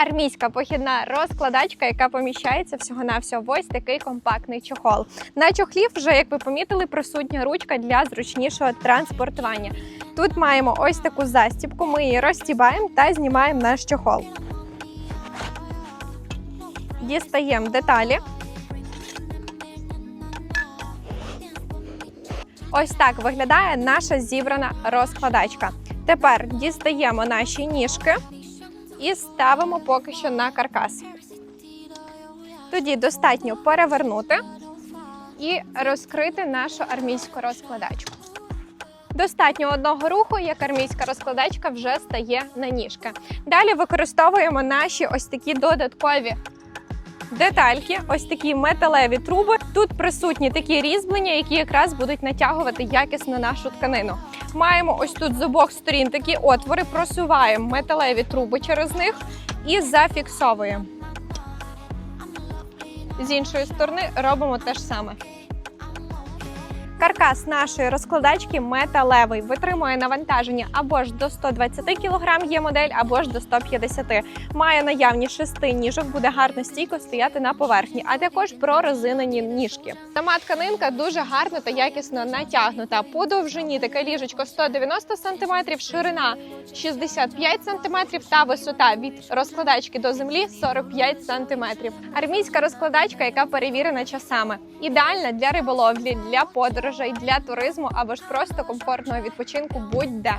Армійська похідна розкладачка, яка поміщається всього на всього ось такий компактний чохол. На чохлі вже, як ви помітили, присутня ручка для зручнішого транспортування. Тут маємо ось таку застібку. Ми її розстібаємо та знімаємо наш чохол. Дістаємо деталі. Ось так виглядає наша зібрана розкладачка. Тепер дістаємо наші ніжки і ставимо поки що на каркас. Тоді достатньо перевернути і розкрити нашу армійську розкладачку. Достатньо одного руху, як армійська розкладачка вже стає на ніжки. Далі використовуємо наші ось такі додаткові детальки, ось такі металеві труби. Тут присутні такі різьблення, які якраз будуть натягувати якісно нашу тканину. Маємо ось тут з обох сторін такі отвори, просуваємо металеві труби через них і зафіксовуємо. З іншої сторони робимо те ж саме. Каркас нашої розкладачки металевий, витримує навантаження або ж до 120 кг є модель, або ж до 150 Має наявні шести ніжок, буде гарно стійко стояти на поверхні, а також прорезинені ніжки. Сама тканинка дуже гарно та якісно натягнута. По довжині таке ліжечко 190 см, ширина 65 см та висота від розкладачки до землі 45 см. Армійська розкладачка, яка перевірена часами, ідеальна для риболовлі, для подорожей, для туризму або ж просто комфортного відпочинку будь-де.